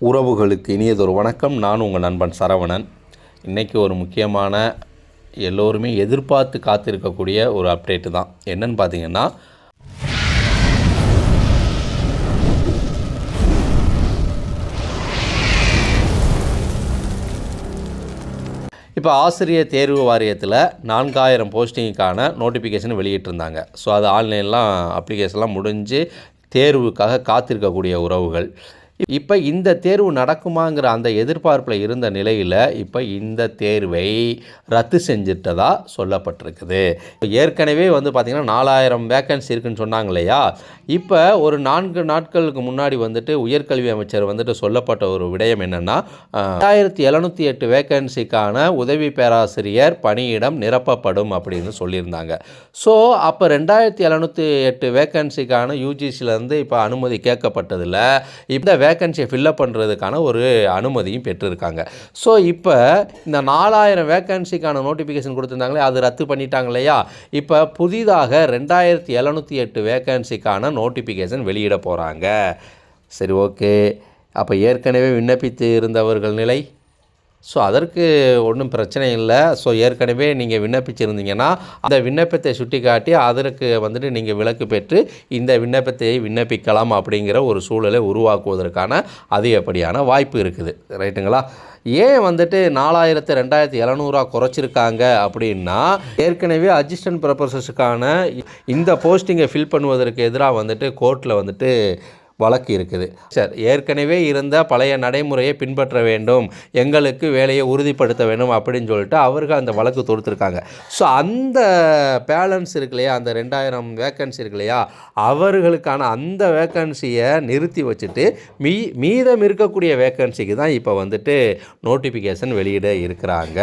உறவுகளுக்கு இனியதொரு வணக்கம். நான் உங்கள் நண்பன் சரவணன். இன்றைக்கி ஒரு முக்கியமான எல்லோருமே எதிர்பார்த்து காத்திருக்கக்கூடிய ஒரு அப்டேட்டு தான். என்னன்னு பார்த்தீங்கன்னா இப்போ ஆசிரியர் தேர்வு வாரியத்தில் நான்காயிரம் போஸ்டிங்குக்கான நோட்டிஃபிகேஷன் வெளியிட்டிருந்தாங்க. ஸோ அது ஆன்லைன்லாம் அப்ளிகேஷன்லாம் முடிஞ்சு தேர்வுக்காக காத்திருக்கக்கூடிய உறவுகள். இப்போ இந்த தேர்வு நடக்குமாங்கிற அந்த எதிர்பார்ப்பில் இருந்த நிலையில் இப்போ இந்த தேர்வை ரத்து செஞ்சிட்டதா சொல்லப்பட்டிருக்குது. ஏற்கனவே வந்து பார்த்திங்கன்னா நாலாயிரம் வேக்கன்சி இருக்குன்னு சொன்னாங்க இல்லையா? இப்போ ஒரு நான்கு நாட்களுக்கு முன்னாடி வந்துட்டு உயர்கல்வி அமைச்சர் வந்துட்டு சொல்லப்பட்ட ஒரு விடயம் என்னென்னா ரெண்டாயிரத்தி எழுநூற்றி எட்டு வேக்கன்சிக்கான உதவி பேராசிரியர் பணியிடம் நிரப்பப்படும் அப்படின்னு சொல்லியிருந்தாங்க. ஸோ அப்போ ரெண்டாயிரத்தி எழுநூற்றி எட்டு வேக்கன்சிக்கான யூஜிசியிலேருந்து இப்போ அனுமதி கேட்கப்பட்டதில் இந்த வேக்கன்சியை ஃபில்லப் பண்ணுறதுக்கான ஒரு அனுமதியும் பெற்றிருக்காங்க. ஸோ இப்போ இந்த நாலாயிரம் வேக்கன்சிக்கான நோட்டிஃபிகேஷன் கொடுத்துருந்தாங்களே அது ரத்து பண்ணிட்டாங்க இல்லையா? இப்போ புதிதாக ரெண்டாயிரத்தி எழுநூற்றி எட்டு வேக்கன்சிக்கான நோட்டிஃபிகேஷன் வெளியிட போகிறாங்க சரி ஓகே அப்போ ஏற்கனவே விண்ணப்பித்து இருந்தவர்கள் நிலை? ஸோ அதற்கு ஒன்றும் பிரச்சனை இல்லை. ஸோ ஏற்கனவே நீங்கள் விண்ணப்பிச்சிருந்தீங்கன்னா அந்த விண்ணப்பத்தை சுட்டி காட்டி அதற்கு வந்துட்டு நீங்கள் விலக்கு பெற்று இந்த விண்ணப்பத்தை விண்ணப்பிக்கலாம் அப்படிங்கிற ஒரு சூழலை உருவாக்குவதற்கான அதிகப்படியான வாய்ப்பு இருக்குது. ரைட்டுங்களா? ஏன் வந்துட்டு நாலாயிரத்து ரெண்டாயிரத்தி எழுநூறுவா குறைச்சிருக்காங்க அப்படின்னா ஏற்கனவே அசிஸ்டன்ட் ப்ரொஃபஸர்ஸுக்கான இந்த போஸ்டிங்கை ஃபில் பண்ணுவதற்கு எதிராக வந்துட்டு கோர்ட்டில் வந்துட்டு வழக்கு இருக்குது. சார் ஏற்கனவே இருந்த பழைய நடைமுறையை பின்பற்ற வேண்டும் எங்களுக்கு வேலையை உறுதிப்படுத்த வேண்டும் அப்படின்னு சொல்லிட்டு அவர்கள் அந்த வழக்கு தொடுத்துருக்காங்க. ஸோ அந்த பேலன்ஸ் இருக்கு இல்லையா அந்த ரெண்டாயிரம் வேக்கன்சி இருக்கு இல்லையா அவர்களுக்கான அந்த வேக்கன்சியை நிறுத்தி வச்சுட்டு மீ மீதம் இருக்கக்கூடிய வேக்கன்சிக்கு தான் இப்போ வந்துட்டு நோட்டிஃபிகேஷன் வெளியிட இருக்கிறாங்க.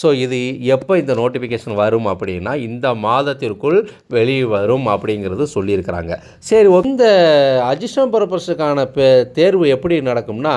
ஸோ இது எப்போ இந்த நோட்டிஃபிகேஷன் வரும் அப்படின்னா இந்த மாதத்திற்குள் வெளிவரும் அப்படிங்கிறது சொல்லியிருக்கிறாங்க. சரி இந்த அஜிஷ் அடிஷனல் பர்பஸுக்கான தேர்வு எப்படி நடக்கும்னா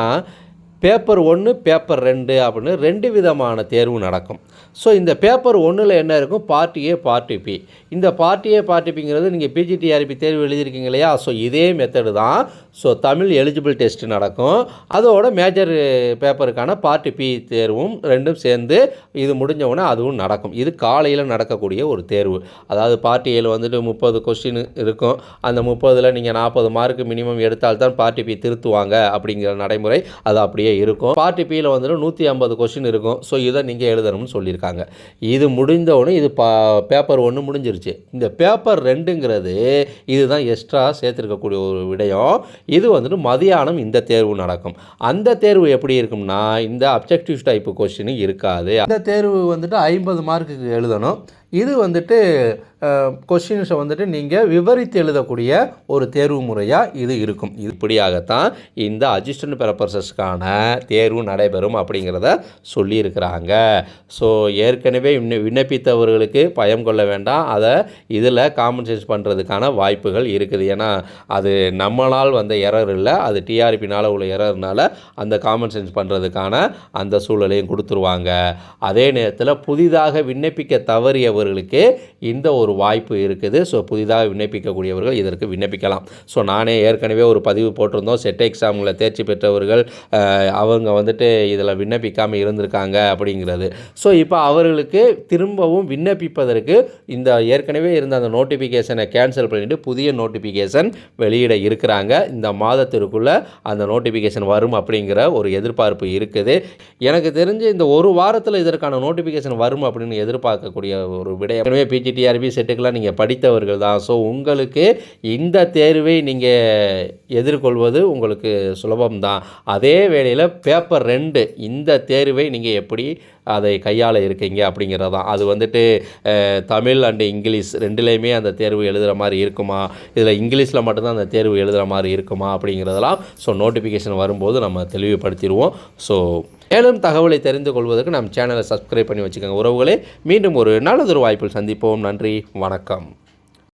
பேப்பர் ஒன்று பேப்பர் ரெண்டு அப்படின்னு ரெண்டு விதமான தேர்வு நடக்கும். ஸோ இந்த பேப்பர் ஒன்றில் என்ன இருக்கும்? பார்ட்டி ஏ பார்ட்டி பி இந்த பார்ட்டி ஏ பார்ட்டி பிங்கிறது நீங்கள் பிஜிடிஆர்பி தேர்வு எழுதியிருக்கீங்க இல்லையா? ஸோ இதே மெத்தடு தான். ஸோ தமிழ் எலிஜிபிள் டெஸ்ட் நடக்கும். அதோட மேஜர் பேப்பருக்கான பார்ட்டி பி தேர்வும் ரெண்டும் சேர்ந்து இது முடிஞ்ச உடனே அதுவும் நடக்கும். இது காலையில் நடக்கக்கூடிய ஒரு தேர்வு. அதாவது பார்ட்டி ஏழு வந்துட்டு முப்பது கொஸ்டின் இருக்கும். அந்த முப்பதில் நீங்கள் நாற்பது மார்க் மினிமம் எடுத்தால்தான் பார்ட்டி பி திருத்துவாங்க அப்படிங்கிற நடைமுறை. அது அப்படியே இருக்கும். பார்ட்டி பியில் வந்துட்டு நூற்றி ஐம்பது கொஸ்டின் இருக்கும். ஸோ இதை நீங்கள் எழுதணும்னு சொல்லியிருக்காங்க. இது முடிந்தவுடனே இது பா பேப்பர் ஒன்று முடிஞ்சிருச்சு. இந்த பேப்பர் ரெண்டுங்கிறது இதுதான் எக்ஸ்ட்ரா சேர்த்துருக்கக்கூடிய ஒரு விடயம். இது வந்துட்டு மதியானம் இந்த தேர்வு நடக்கும். அந்த தேர்வு எப்படி இருக்கும்னா இந்த அப்ஜெக்டிவ் டைப்பு கொஸ்டின் இருக்காது. அந்த தேர்வு வந்துட்டு ஐம்பது மார்க்குக்கு எழுதணும். இது வந்துட்டு கொஷின்ஸை வந்துட்டு நீங்கள் விவரித்து எழுதக்கூடிய ஒரு தேர்வு முறையாக இது இருக்கும். இப்படியாகத்தான் இந்த அசிஸ்டன்ட் பேப்பர்ஸஸ்க்கான தேர்வு நடைபெறும் அப்படிங்கிறத சொல்லியிருக்கிறாங்க. ஸோ ஏற்கனவே விண்ண விண்ணப்பித்தவர்களுக்கு பயம் கொள்ள வேண்டாம். அதை இதில் காம்பன்சேட் பண்ணுறதுக்கான வாய்ப்புகள் இருக்குது. ஏன்னா அது நம்மளால் வந்த எரர் இல்லை. அது டிஆர்பினால் உள்ள எரர்னால அந்த காம்பன்சேட் பண்ணுறதுக்கான அந்த சூழலையும் கொடுத்துருவாங்க. அதே நேரத்தில் புதிதாக விண்ணப்பிக்க தவறியவர்களுக்கு இந்த ஒரு ஒரு வாய்ப்பு இருக்குது. ஸோ புதிதாக விண்ணப்பிக்கக்கூடியவர்கள் இதற்கு விண்ணப்பிக்கலாம். ஸோ நானே ஏற்கனவே ஒரு பதிவு போட்டிருந்தோம். செட் எக்ஸாமில் தேர்ச்சி பெற்றவர்கள் அவங்க வந்துட்டு இதில் விண்ணப்பிக்காமல் இருந்திருக்காங்க அப்படிங்கிறது. ஸோ இப்போ அவர்களுக்கு திரும்பவும் விண்ணப்பிப்பதற்கு இந்த ஏற்கனவே இருந்த அந்த நோட்டிஃபிகேஷனை கேன்சல் பண்ணிவிட்டு புதிய நோட்டிஃபிகேஷன் வெளியிட இருக்கிறாங்க. இந்த மாதத்திற்குள்ளே அந்த நோட்டிஃபிகேஷன் வரும் அப்படிங்கிற ஒரு எதிர்பார்ப்பு இருக்குது. எனக்கு தெரிஞ்சு இந்த ஒரு வாரத்தில் இதற்கான நோட்டிஃபிகேஷன் வரும் அப்படின்னு எதிர்பார்க்கக்கூடிய ஒரு விட ஏற்கனவே பிஜிடிஆர்பி செட்டுக்கெல்லாம் நீங்கள் படித்தவர்கள் தான். ஸோ உங்களுக்கு இந்த தேர்வை நீங்கள் எதிர்கொள்வது உங்களுக்கு சுலபம்தான் அதே வேளையில் பேப்பர் ரெண்டு இந்த தேர்வை நீங்கள் எப்படி அதை கையாள இருக்கீங்க அப்படிங்கிறது தான். அது வந்துட்டு தமிழ் அண்டு இங்கிலீஷ் ரெண்டுலேயுமே அந்த தேர்வு எழுதுகிற மாதிரி இருக்குமா? இதில் இங்கிலீஷில் மட்டும்தான் அந்த தேர்வு எழுதுகிற மாதிரி இருக்குமா? அப்படிங்கிறதெல்லாம் ஸோ நோட்டிஃபிகேஷன் வரும்போது நம்ம தெளிவுபடுத்திடுவோம். ஸோ மேலும் தகவலை தெரிந்து கொள்வதற்கு நம்ம சேனலை சப்ஸ்கிரைப் பண்ணி வச்சுக்கோங்க. உறவுகளே மீண்டும் ஒரு நல்லதொரு வாய்ப்பில் சந்திப்போம். நன்றி வணக்கம்.